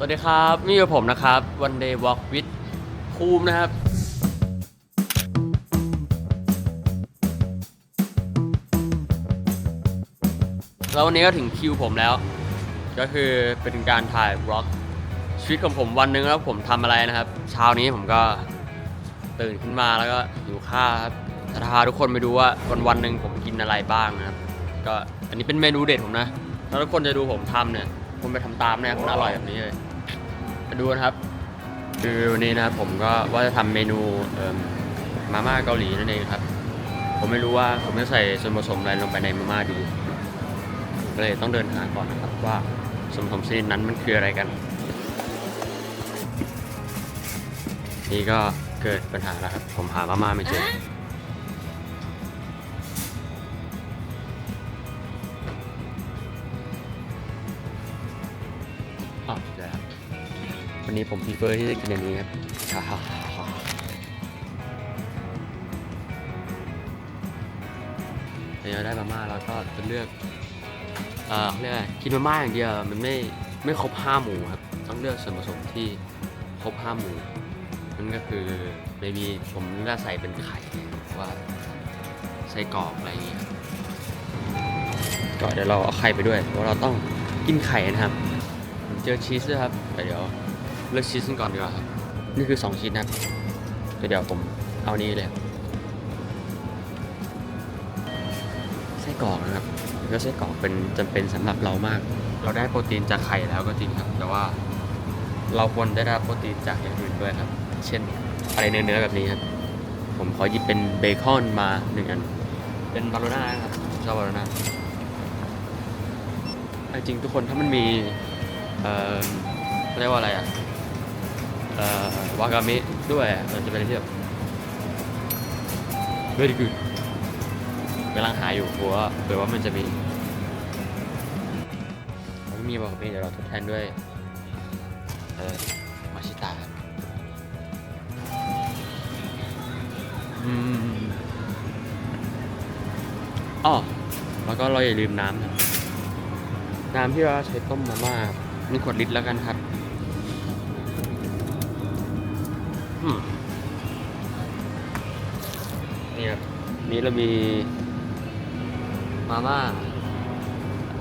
สวัสดีครับนี่คือผมนะครับ One Day Walk with ภูมินะครับ แล้ววันนี้ก็ถึงคิวผมแล้ว ก็คือเป็นการถ่ายบล็อกชีวิตของผมวันหนึ่งแล้วผมทำอะไรนะครับ เช้านี้ผมก็ตื่นขึ้นมาแล้วก็หิวข้าวครับจะพาทุกคนไปดูว่าวันวันหนึ่งผมกินอะไรบ้างนะครับ ก็อันนี้เป็นเมนูเด็ดผมนะ แล้วทุกคนจะดูผมทำเนี่ยคุณไปทำตามเนี่ยมันอร่อยแบบนี้เลย ดูนะครับ คือวันนี้นะครับผมก็ว่าจะทำเมนูเอิ่มมาม่าเกาหลีนั่นเองครับ ผมไม่รู้ว่าผมจะใส่ส่วนผสมอะไรลงไปในมาม่าดีก็เลยต้องเดินหาก่อนนะครับว่าส่วนผสมชนิดนั้นมันคืออะไรกัน นี่ก็เกิดปัญหาแล้วครับ ผมหามาม่าไม่เจอ นี้ผมพิเฟอร์ที่จะกินอันนี้ครับฮ่าฮ่าฮ่าฮ่าเรียวได้มาม่าแล้วก็จะเลือกเอ่อเรียกอะไรกินมาม่าอย่างเดียวมันไม่ไม่ครบห้าหมู่ครับ ต้องเลือกส่วนผสมที่ครบห้าหมู่นั่นก็คือไม่มีผมจะใส่เป็นไข่ว่าไส้กรอกอะไรอย่างเงี้ยก็เดี๋ยวเราเอาไข่ไปด้วยเพราะเราต้องกินไข่นะครับ เจอชีสด้วยครับเดี๋ยว เลือกชีสกันก่อนดีกว่าครับ นี่คือ 2 ชิ้นนะครับเดี๋ยวผมเอานี้เลยไส้กรอกนะครับก็ไส้กรอกเป็นจำเป็นสำหรับเรามาก เราได้โปรตีนจากไข่แล้วก็จริงครับ แต่ว่าเราควรได้รับโปรตีนจากอย่างอื่นด้วยครับ เช่นอะไรเนื้อๆแบบนี้ครับ ผมขอหยิบเป็นเบคอนมาหนึ่งอัน เป็นบาโลน่าครับชอบบาโลน่าจริงๆทุกคนถ้ามันมี เอ่อเรียกว่าอะไรอะเอ่อ วากามะด้วยมันจะเป็นที่แบบ very good กำลังหาอยู่เพราะว่าเผื่อว่ามันจะมีไม่มีวากามะเดี๋ยวเราทดแทนด้วยเออมาชิตะอืมอ๋อแล้วก็เราอย่าลืมน้ำนะน้ำที่เราใช้ต้มมาม่าหนึ่ขวดลิตรแล้วกันครับ นี่ครับนี่เรามีมาม่า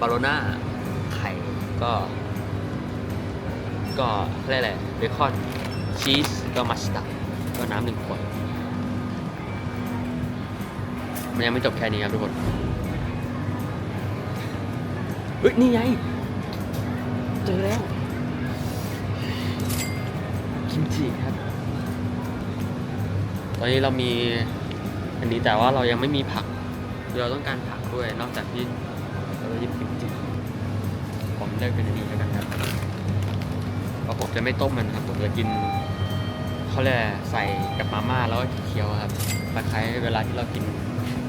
บาโลน่าไข่ก็ ก็อะไรยกอะเบคอนชีสก็มัสตาร์ดก็น้ำหนึ่งขวดมันยังไม่จบแค่นี้ครับทุกคนเฮ้ย นี่ไง เจอแล้ว กิมจิครับ อนนี้เรามีอันนี้แต่ว่าเรายังไม่มีผัก เราต้องการผักด้วย นอกจากที่เราจะหยิบกิมจิผมเลือกเป็นอันนี้แล้วกันครับเพราะผมจะไม่ต้มมันครับ ผมจะกินเขาเรียกใส่กับมาม่าแล้วก็เคี้ยวครับคล้ายเวลาที่เรากิน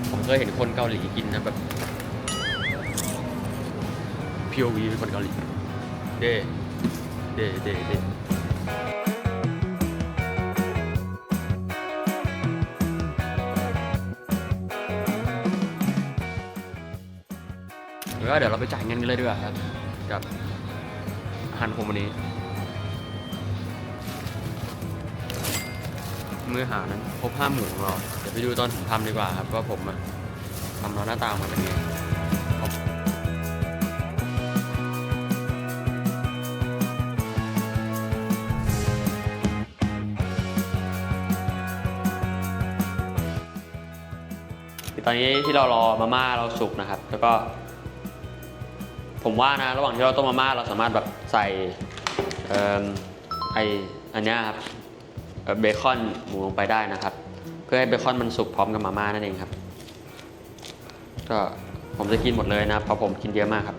ผมเคยเห็นคนเกาหลีกินนะแบบ POV เป็นคนเกาหลีเดเดเดเด วก็เดี๋ยวเราไปจ่ายเงินกันเลยดีกว่าครับ กับอาหารผมวันนี้ มื้อหานั้นครบห้าหมู่นของเรา เดี๋ยวไปดูตอนผมทำดีกว่าครับ ว่าผมอะทำแล้วหน้าตาออกมาเป็นยังไงตอนนี้ที่เรารอมาม่าเราสุกนะครับ แล้วก็ ผมว่านะ ระหว่างที่เราต้มมาม่าเราสามารถแบบใส่เอ่อไออันเนี้ยครับเบคอนหมูลงไปได้นะครับ เพื่อให้เบคอนมันสุกพร้อมกับมาม่านั่นเองครับ ก็ผมจะกินหมดเลยนะเพราะผมกินเยอะมากครับ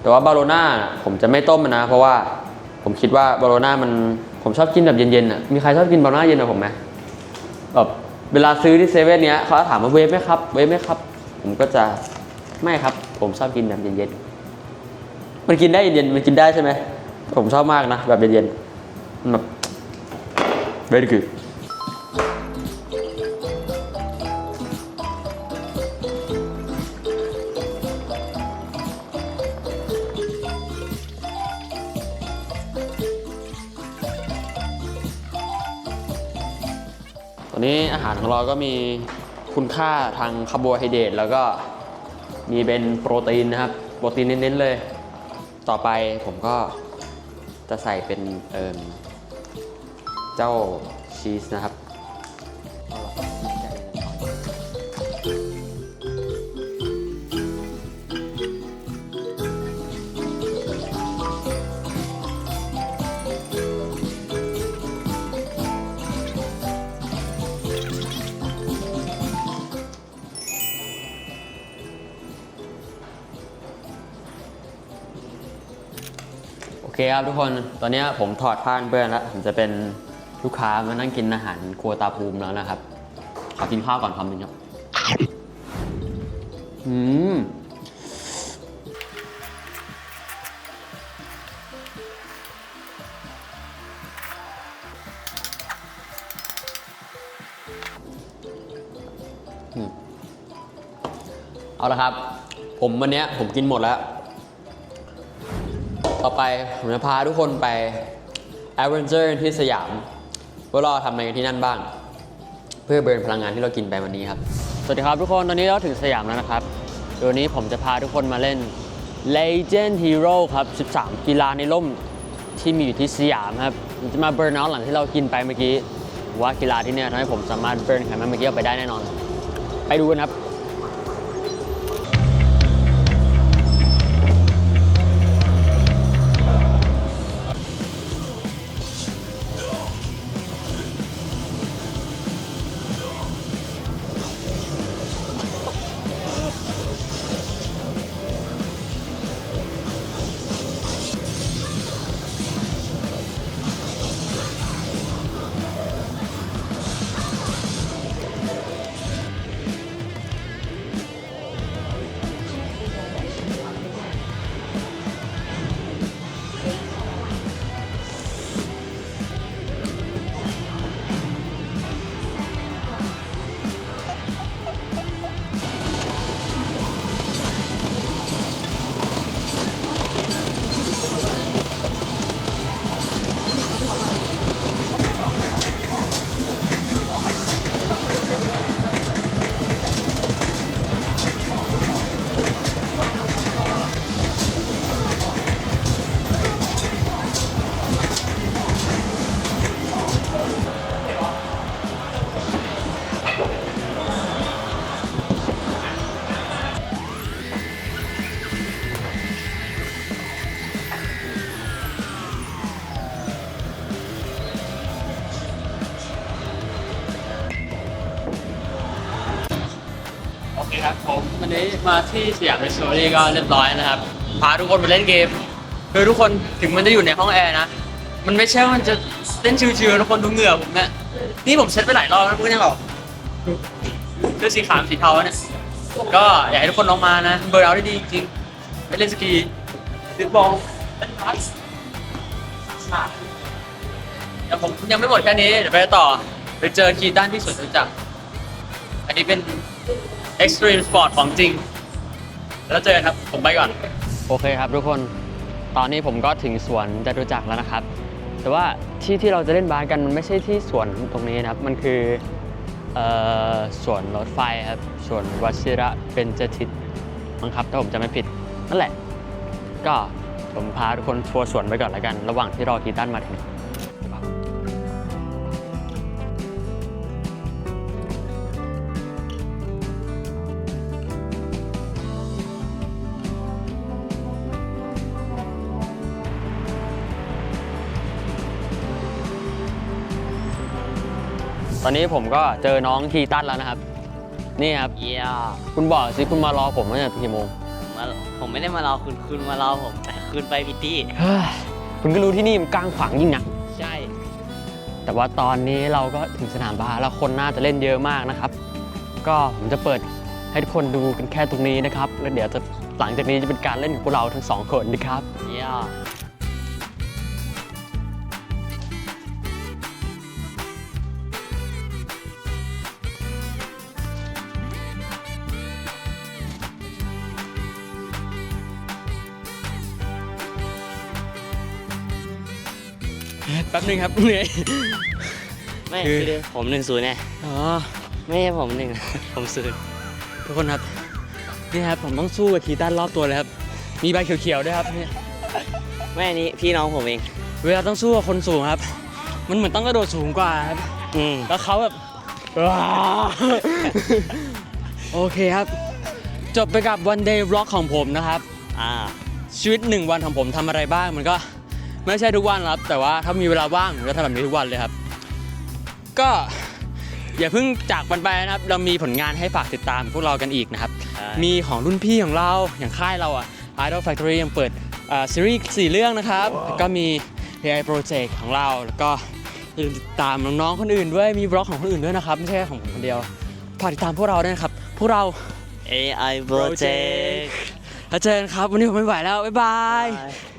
แต่ว่าบาโลน่าผมจะไม่ต้มมันนะ เพราะว่าผมคิดว่าบาโลน่ามันผมชอบกินแบบเย็นๆอะมีใครชอบกินบาโลน่าเย็นกับผมไหมแบบ เวลาซื้อที่เซเว่นเนี้ยเขาจะถามว่าเวฟไหมครับ เวฟไหมครับ ผมก็จะไม่ครับ ผมชอบกินแบบเย็นๆ มันกินได้เย็นๆ มันกินได้ใช่ไหม ผมชอบมากนะ แบบเย็นๆมันแบบ very good วันนี้อาหารของเราก็มีคุณค่าทางคาร์โบไฮเดรตแล้วก็มีเป็นโปรตีนนะครับ โปรตีนเน้นๆเลย ต่อไปผมก็จะใส่เป็นเเจ้าชีสนะครับ เคครับทุกคน ตอนนี้ผมถอดผ้าเปื้อนแล้ว ผมจะเป็นลูกค้ามานั่งกินอาหารครัวตาภูมิแล้วนะครับ ขอกินข้าวก่อนคำนึงครับ อืมเอาละครับ ผมวันนี้ผมกินหมดแล้ว ต่อไปผมจะพาทุกคนไป a d v e n t u r e ที่สยามว่าเราทำอะไรกันที่นั่นบ้าง เพื่อเบิร์นพลังงานที่เรากินไปวันนี้ครับ สวัสดีครับทุกคน ตอนนี้เราถึงสยามแล้วนะครับเดี๋ยวนี้ผมจะพาทุกคนมาเล่น Legend Hero ครับ 13 กีฬาในร่มที่มีอยู่ที่สยามครับจะมาเบิร์นเอาหลังที่เรากินไปเมื่อกี้ ว่ากีฬาที่เนี่ยทำให้ผมสามารถเบิร์นไขมันเมื่อกี้ออกไปได้แน่นอน ไปดูกันครับ มาที่สยามเรสโซรี่ก็เรียบร้อยนะครับ พาทุกคนไปเล่นเกมคือทุกคนถึงมันจะอยู่ในห้องแอร์นะ มันไม่ใช่ว่ามันจะเล่นชิวๆทุกคนดูเหงื่อผมเนี่ยนี่ผมเช็ดไปหลายรอบแล้วมันก็ยังออกเสื้อสีขาวสีเทาเนี่ยก็อยากให้ทุกคนลองมานะ เบอร์เอาได้ดีจริงๆไปเล่นสกีดิบอลเล่นบาสแต่ผมยังไม่หมดแค่นี้ เดี๋ยวไปต่อ ไปเจอคีตันที่สวนจตุจักรอันนี้เป็น Extreme Sport ของจริง แล้วเจอกันครับ ผมไปก่อน โอเคครับทุกคน ตอนนี้ผมก็ถึงสวนจตุจักรแล้วนะครับ แต่ว่าที่ที่เราจะเล่นบาสกันมันไม่ใช่ที่สวนตรงนี้นะครับ มันคือเอ่อสวนรถไฟครับสวนวชิระเป็นจทิตมั้งครับถ้าผมจำไม่ผิด นั่นแหละ ก็ผมพาทุกคนทัวร์สวนไปก่อนแล้วกัน ระหว่างที่รอกีตันมาถึง ตอนนี้ผมก็เจอน้องคีตันแล้วนะครับ นี่ครับ เยี่ยคุณบอกสิคุณมารอผมตั้งแต่กี่โมงมาผมไม่ได้มารอคุณคุณมารอผมแต่คุณไปผิดที่ เฮ้ยคุณก็รู้ที่นี่มันกลางขวางยิ่งนะใช่ แต่ว่าตอนนี้เราก็ถึงสนามบาสแล้วคนน่าจะเล่นเยอะมากนะครับ ก็ผมจะเปิดให้ทุกคนดูกันแค่ตรงนี้นะครับ แล้วเดี๋ยวจะหลังจากนี้จะเป็นการเล่นของพวกเราทั้งสองคนนะครับ เยี่ย แป๊บนึงครับเหนื่อย ไม่คือ คือผมหนึ่งศูนย์ไงอ๋อ ไม่ใช่ผมหนึ่ง ผมศูนย์ทุกคนครับ นี่ครับผมต้องสู้กับคีตันรอบตัวเลยครับ มีใบเขียวๆด้วยครับเนี่ยไม่อันนี้พี่น้องผมเอง เวลาต้องสู้กับคนสูงครับ มันเหมือนต้องกระโดดสูงกว่าครับ อืมแล้วเขาแบบว้าวโอเคครับ จบไปกับ one day vlog ของผมนะครับ อ่า ชีวิตหนึ่งวันของผมทำอะไรบ้าง มันก็ ไม่ใช่ทุกวันครับ แต่ว่าถ้ามีเวลาว่างผมก็ทำแบบนี้ทุกวันเลยครับ ก็อย่าเพิ่งจากมันไปนะครับ เรามีผลงานให้ฝากติดตามพวกเรากันอีกนะครับใช่มีของรุ่นพี่ของเราอย่างค่ายเราอะ Idol Factory ยังเปิดอ่าซีรีส์สี่เรื่องนะครับแล้วก็มี AI Project ของเราแล้วก็อย่าลืมติดตามน้องๆคนอื่นด้วยมีบล็อกของคนอื่นด้วยนะครับ ไม่ใช่แค่ของผมคนเดียวฝากติดตามพวกเราด้วยนะครับ พวกเรา AI Project แล้วเจอกันครับ วันนี้ผมไม่ไหวแล้ว บ๊ายบาย Bye